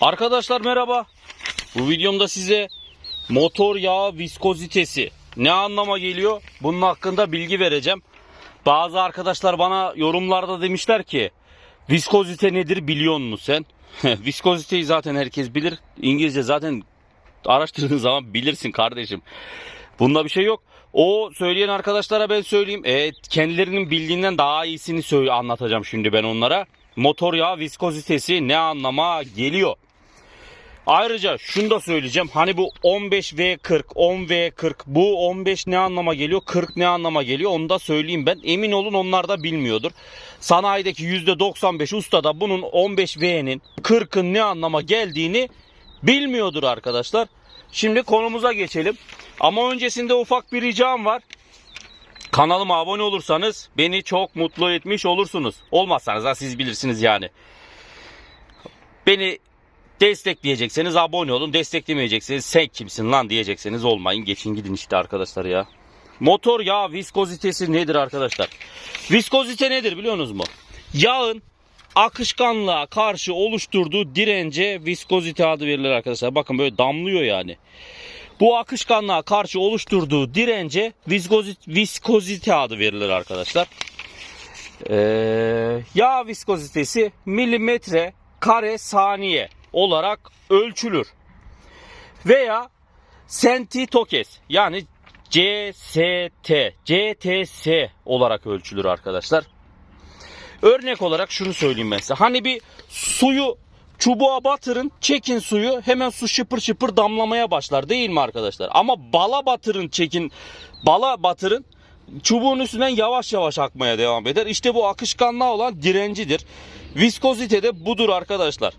Arkadaşlar merhaba. Bu videomda size motor yağı viskozitesi ne anlama geliyor? Bunun hakkında bilgi vereceğim. Bazı arkadaşlar bana yorumlarda demişler ki viskozite nedir biliyor musun sen? Viskoziteyi zaten herkes bilir. İngilizce zaten araştırdığın zaman bilirsin kardeşim. Bunda bir şey yok. O söyleyen arkadaşlara ben söyleyeyim. E, kendilerinin bildiğinden daha iyisini söyle anlatacağım şimdi ben onlara. Motor yağı viskozitesi ne anlama geliyor? Ayrıca şunu da söyleyeceğim. Hani bu 15V40, 10V40 bu 15 ne anlama geliyor? 40 ne anlama geliyor? Onu da söyleyeyim ben. Emin olun onlar da bilmiyordur. Sanayideki %95 usta da bunun 15V'nin 40'ın ne anlama geldiğini bilmiyordur arkadaşlar. Şimdi konumuza geçelim. Ama öncesinde ufak bir ricam var. Kanalıma abone olursanız beni çok mutlu etmiş olursunuz. Olmazsanız da siz bilirsiniz yani. Beni destekleyecekseniz abone olun. Desteklemeyecekseniz sen kimsin lan diyecekseniz olmayın. Geçin gidin işte arkadaşlar ya. Motor yağ viskozitesi nedir arkadaşlar? Viskozite nedir biliyorsunuz mu? Yağın akışkanlığa karşı oluşturduğu dirence viskozite adı verilir arkadaşlar. Bakın böyle damlıyor yani. Bu akışkanlığa karşı oluşturduğu dirence viskozite, viskozite adı verilir arkadaşlar. Ee, yağ viskozitesi milimetre kare saniye olarak ölçülür. Veya sentitokes yani CST, CTS olarak ölçülür arkadaşlar. Örnek olarak şunu söyleyeyim ben size. Hani bir suyu çubuğa batırın, çekin suyu hemen su şıpır şıpır damlamaya başlar değil mi arkadaşlar? Ama bala batırın, çekin, bala batırın çubuğun üstünden yavaş yavaş akmaya devam eder. İşte bu akışkanlığa olan direncidir. Viskozite de budur arkadaşlar.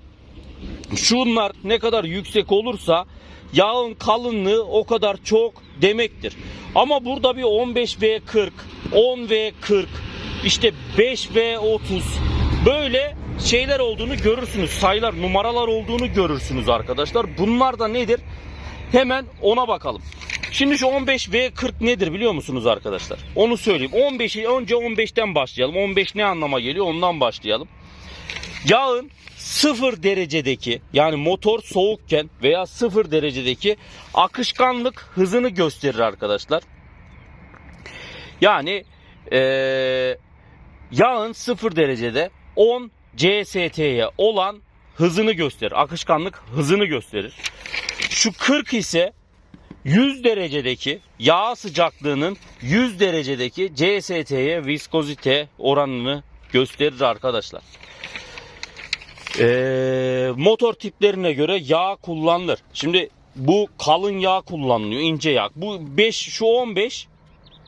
Şunlar ne kadar yüksek olursa yağın kalınlığı o kadar çok demektir. Ama burada bir 15V40, 10V40, işte 5V30 böyle şeyler olduğunu görürsünüz. Sayılar, numaralar olduğunu görürsünüz arkadaşlar. Bunlar da nedir? Hemen ona bakalım. Şimdi şu 15V40 nedir biliyor musunuz arkadaşlar? Onu söyleyeyim. 15'i önce 15'ten başlayalım. 15 ne anlama geliyor? Ondan başlayalım. Yağın 0 derecedeki yani motor soğukken veya 0 derecedeki akışkanlık hızını gösterir arkadaşlar. Yani eee yağın 0 derecede 10 CST'ye olan hızını gösterir. Akışkanlık hızını gösterir. Şu 40 ise 100 derecedeki yağ sıcaklığının 100 derecedeki CST'ye viskozite oranını gösterir arkadaşlar. Ee, motor tiplerine göre yağ kullanılır. Şimdi bu kalın yağ kullanılıyor, ince yağ. Bu 5 şu 15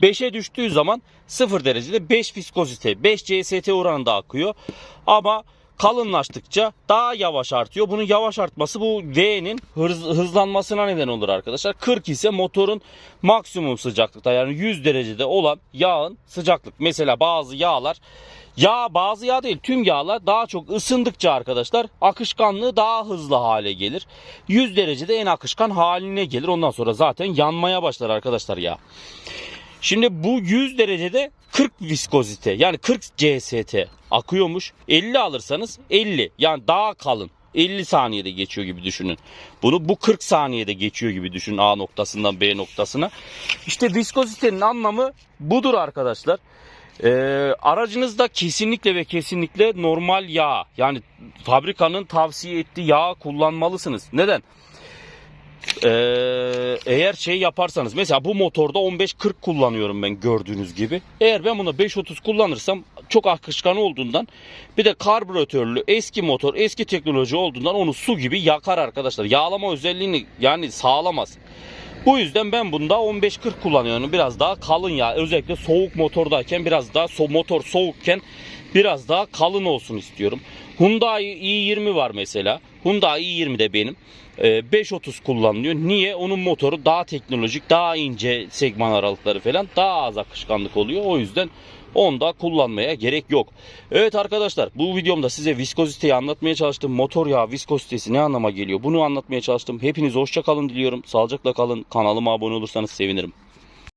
5'e düştüğü zaman 0 derecede 5 viskozite, 5 CST oranında akıyor. Ama kalınlaştıkça daha yavaş artıyor. Bunun yavaş artması bu V'nin hız, hızlanmasına neden olur arkadaşlar. 40 ise motorun maksimum sıcaklıkta yani 100 derecede olan yağın sıcaklık. Mesela bazı yağlar Yağ bazı yağ değil tüm yağlar daha çok ısındıkça arkadaşlar akışkanlığı daha hızlı hale gelir. 100 derecede en akışkan haline gelir. Ondan sonra zaten yanmaya başlar arkadaşlar yağ. Şimdi bu 100 derecede 40 viskozite yani 40 CST akıyormuş. 50 alırsanız 50 yani daha kalın. 50 saniyede geçiyor gibi düşünün. Bunu bu 40 saniyede geçiyor gibi düşünün A noktasından B noktasına. İşte viskozitenin anlamı budur arkadaşlar. Ee, aracınızda kesinlikle ve kesinlikle normal yağ yani fabrikanın tavsiye ettiği yağ kullanmalısınız. Neden? Ee, eğer şey yaparsanız mesela bu motorda 15-40 kullanıyorum ben gördüğünüz gibi. Eğer ben bunu 5-30 kullanırsam çok akışkan olduğundan bir de karbüratörlü eski motor eski teknoloji olduğundan onu su gibi yakar arkadaşlar. Yağlama özelliğini yani sağlamaz. Bu yüzden ben bunda 15-40 kullanıyorum. Biraz daha kalın yağ. Özellikle soğuk motordayken biraz daha so motor soğukken biraz daha kalın olsun istiyorum. Hyundai i20 var mesela. Hyundai i20 de benim. Ee, 530 kullanılıyor. Niye? Onun motoru daha teknolojik, daha ince segman aralıkları falan daha az akışkanlık oluyor. O yüzden onda kullanmaya gerek yok. Evet arkadaşlar bu videomda size viskoziteyi anlatmaya çalıştım. Motor yağı viskozitesi ne anlama geliyor? Bunu anlatmaya çalıştım. Hepinize hoşça kalın diliyorum. Sağlıcakla kalın. Kanalıma abone olursanız sevinirim.